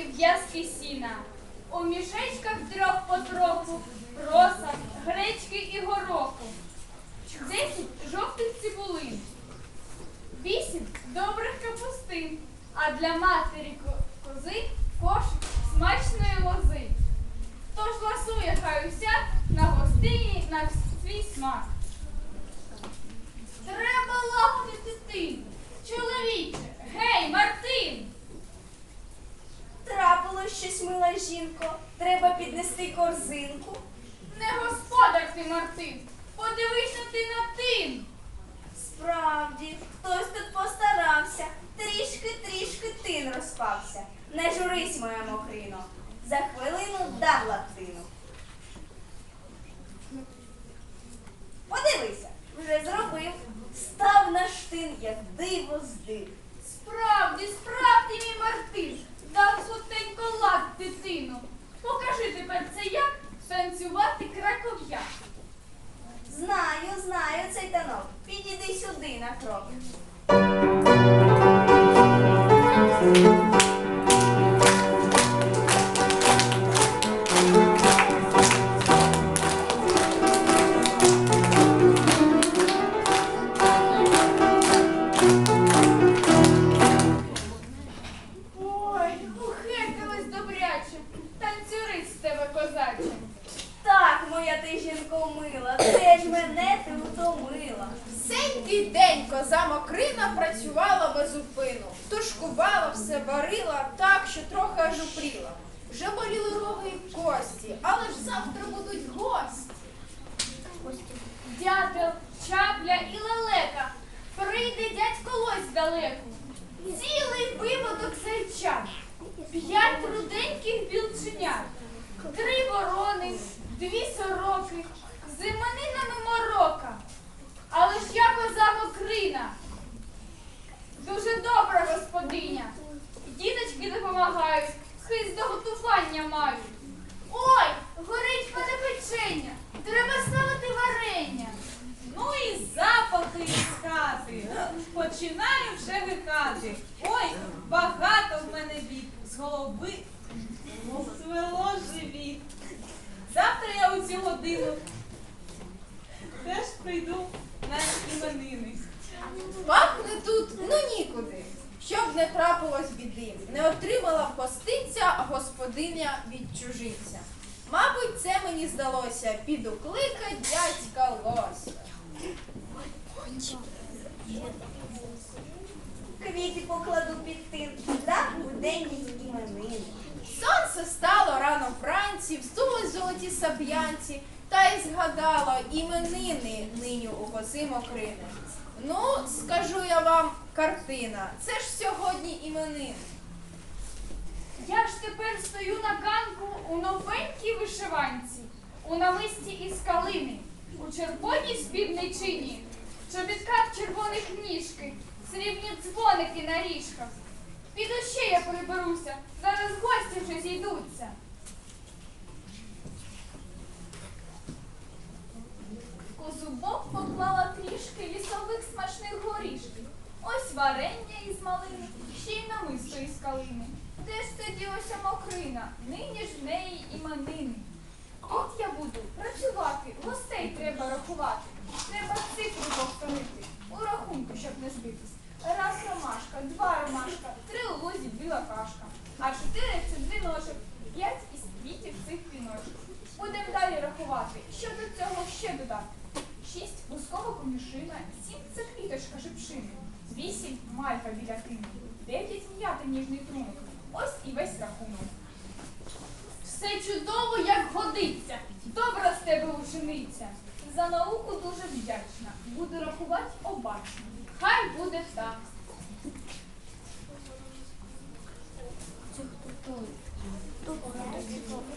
три в'язки сіна. У мішечках трьох потроху, проса, гречки і гороху. Десять жовтих цибулин, вісім добрих капустин, а для матері кози кошик смачної лози. Тож ласує хай уся на гостині на свій смак. Треба лагодити тин. Чоловіче, гей, Мартин! Трапилось щось, мила жінко. Треба піднести. Не господар ти, Мартин! Мене ти утомила. Всенький день коза Мокрина працювала без упину. Тушкувала, все варила так, що трохи аж упріла. Вже боліли роги і кості, але ж завтра будуть гості. Дятел, чапля і лелека. Прийде дядько лось далеко. Цілий виводок зайчат. П'ять руденьких білченят. Три ворони, дві сороки. З іменинами морока. Але ж я коза мокрина. Дуже добра господиня. Діточки допомагають, хист до готування мають. Ой, горить мене печення. Треба ставити варення. Ну і запахи із хати. Починаю вже вихати. Ой, багато в мене бід. З голови свело живіт. Завтра я у цю годину теж прийду на іменини. Пахне тут ну нікуди. Щоб не трапилось біди, не отримала б гостинця господиня від чужинця. Мабуть, це мені здалося, піду кликать дядька Лося. Квіти покладу під тин, так буденні іменини. Сонце стало рано вранці, вздулись золоті саб'янці, та й згадала іменини нині у коси мокрини. Ну, скажу я вам, картина, це ж сьогодні іменини. Я ж тепер стою на ганку у новенькій вишиванці, у намисті із калини, у червоній спідничині, в чобітках червоних ніжки, срібні дзвоники на ріжках. Піду ще я приберуся, зараз гості вже зійдуться. У зубок поклала трішки лісових смачних горішків. Ось варення із малини, ще й намисто із калини. Де ж це ділося мокрина? Нині ж в неї іменини. Тут я буду працювати, гостей треба рахувати. Треба цифру повторити, у рахунку, щоб не збитись. Раз ромашка, два ромашка, три у лузі біла кашка. А чотири це дзвіночок, п'ять із квітів цих віночок. Будемо далі рахувати. Що до цього ще додати? Шість бускова комішина, сім це квіточка шипшини, вісім малька біля тину, дев'ять м'яти ніжний трунок. Ось і весь рахунок. Все чудово, як годиться. Добра з тебе учениця. За науку дуже вдячна. Буду рахувати обачно. Хай буде так.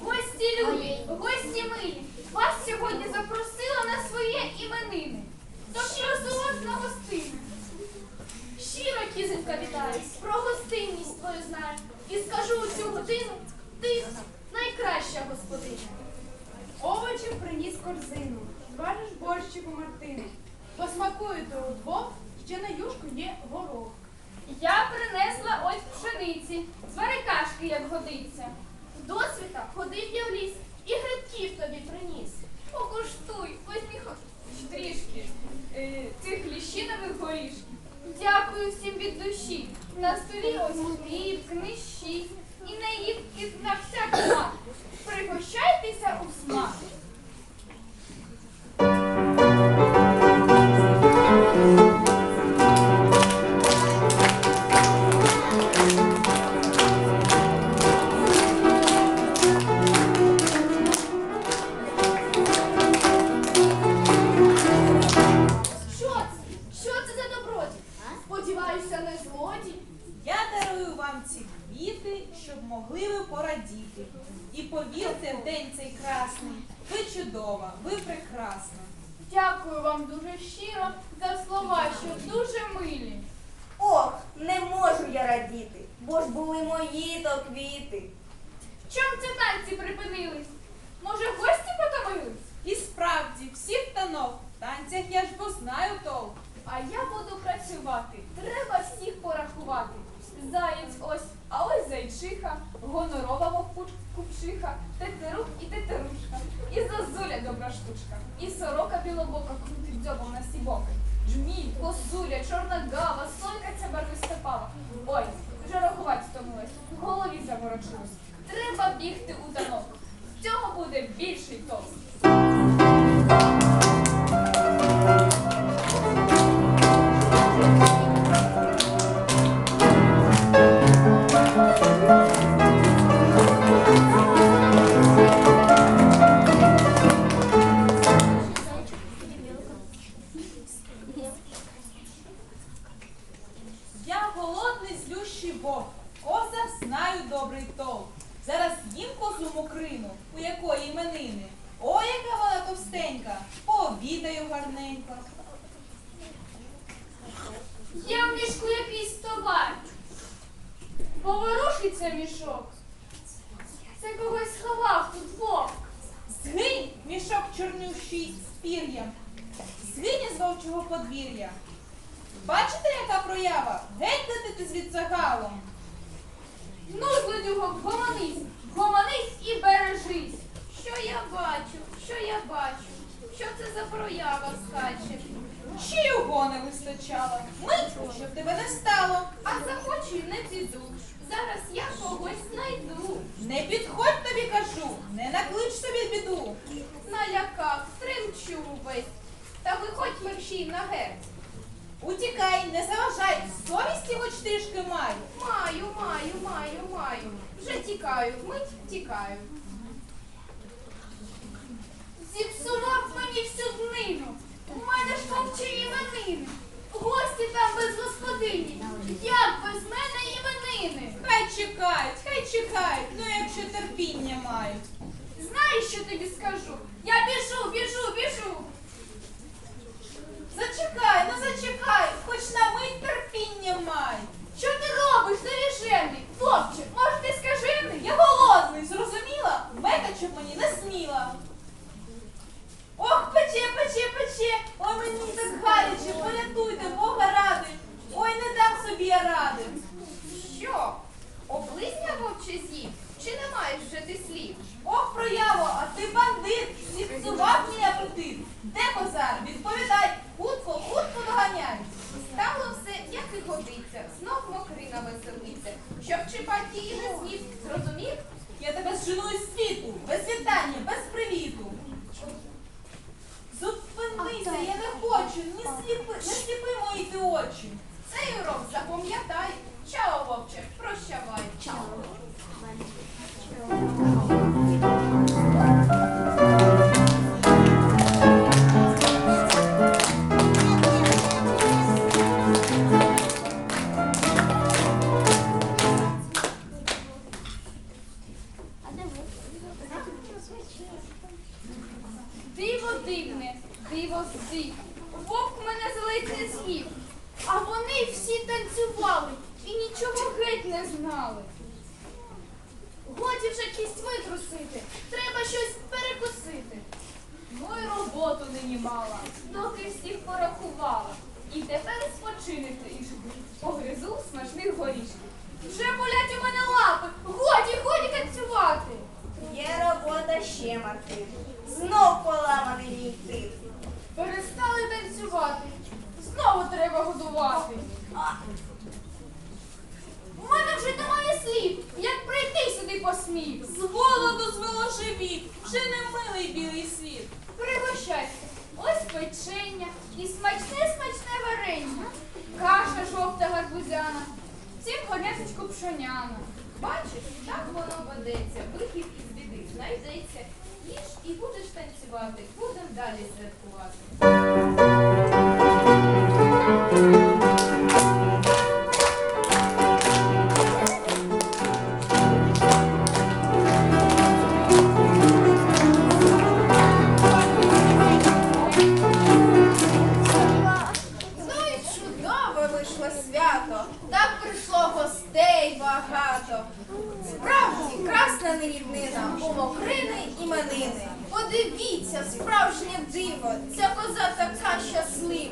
Гості любі, гості милі, вас сьогодні запросила на своє іменини. Тож прошу вас на гостину. Щиро, кізонька, вітаю, про гостинність твою знаю. І скажу у цю годину, ти найкраща господиня. Овочі приніс корзину. звариш борщику Мартину. Посмакуєте удвох, ще на юшку є горох. Я принесла ось пшениці, звари кашки, як годиться. Досвіта ходив я в ліс і грибків тобі приніс. Покуштуй, возьмі хоч трішки е, цих ліщинових горішків. Дякую всім від душі. На столі ось хліб, книжі і наїдки на всяк смак. Пригощайтеся у смак. Повірте в день цей красний. Ви чудова, ви прекрасна. Дякую вам дуже щиро за слова, що дуже милі. Ох, не можу я радіти, бо ж були мої то квіти. Чом ці танці припинились? Може, гості потомились? І справді, всі в танок. В танцях я ж бо знаю толк. А я буду працювати. Треба всіх порахувати. Заєць ось, а ось зайчиха, гонорова мов купчиха, тетерук і тетерушка, і зозуля добра штучка, і сорока білобока крутить дзьобом на всі боки. Джмій, косуля, чорна гава, сойка ця барвиста пава. Ой, вже рахувати втомилась, в голові заворочилась. Треба бігти у танок. Цього буде більший толк. Є в мішку якийсь товар. Поворушиться мішок. Це когось сховав тут вовк. Згинь, мішок чорнющий з пір'ям. Згинь із вовчого подвір'я. Бачите, яка проява? Геть летити звідси галом. Ну, злодюго, гомонись, гомонись і бережись. Що я бачу? Що я бачу? Що це за проява скаче? Ще його не вистачало. Мить, щоб тебе не стало. А захочу й не піду. Зараз я когось знайду. Не підходь тобі, кажу, не наклич собі біду. Налякав, тремчу весь. Та виходь мерщій на герць. Утікай, не заважай, совісті хоч трішки май. Маю, маю, маю, маю. Вже тікаю, вмить тікаю. Зіпсував мені всю днину. У мене ж вовчі іменини. Гості там без господині. Як без мене іменини? Хай чекають, хай чекають, ну якщо терпіння мають. Знаєш, що тобі скажу? Я біжу, біжу, біжу. Зачекай, ну зачекай, хоч на мить терпіння май. Що ти робиш, невіжений? Вовче, може ти скажений? Я голодний, зрозуміла? Мекачу мені не сміла. Ох, пече, пече, пече. Ой, мені так гаряче, порятуйте, Бога ради. Ой, не дам собі я ради. Що? Облизня вовче з'їв? Чи не маєш вже ти слів? Ох, прояво, а ти бандит, зіпсував мій апетит. Де козар? Відповідай, хутко, хутко доганяй. Стало все, як і годиться. Знов мокрина веселиться. Щоб чіпати її не смів. Зрозумів? Я тебе зжену із світу, без вітання, без привіту. Зупинися, я не хочу, не сліпи, не сліпи мої ти очі. Цей урок запам'ятай. Чао, вовче, прощавай. Диво дивне, диво здив. Вовк мене заледь не з'їв. А вони всі танцювали і нічого геть не знали. Годі вже кість витрусити. Треба щось перекусити. Ну і роботу нині стрибала, доки всіх порахувала. І тепер спочини трішки. Погризу смачних горішків. Вже болять у мене лапи. Годі, годі танцювати. Є робота ще, Мартин. Знов поламаний мій тин. Перестали танцювати. Знову треба годувати. У мене вже немає слів. Як прийти сюди посмів? З голоду звело живіт, вже не милий білий світ. Пригощайся. Ось печення і смачне смачне варення. Каша жовта гарбузяна. Цим горняточку пшоняна. Бачиш, так воно ведеться, вихід із біди знайдеться. Їж і будеш танцювати, будем далі святкувати.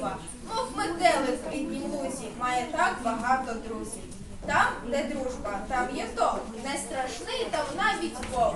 Щаслива, мов метелик в рідній лузі, має так багато друзів. Там, де дружба, там є то, не страшний там навіть Бог.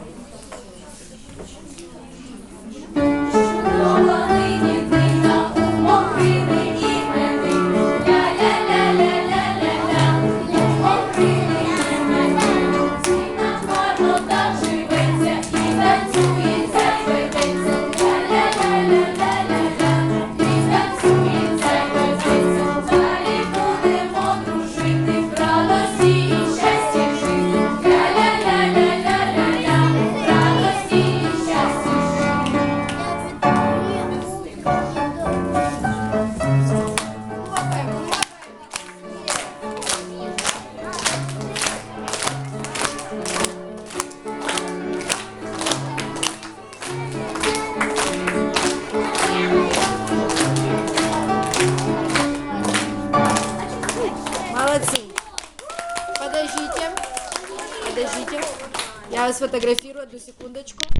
Сфотографирую одну секундочку.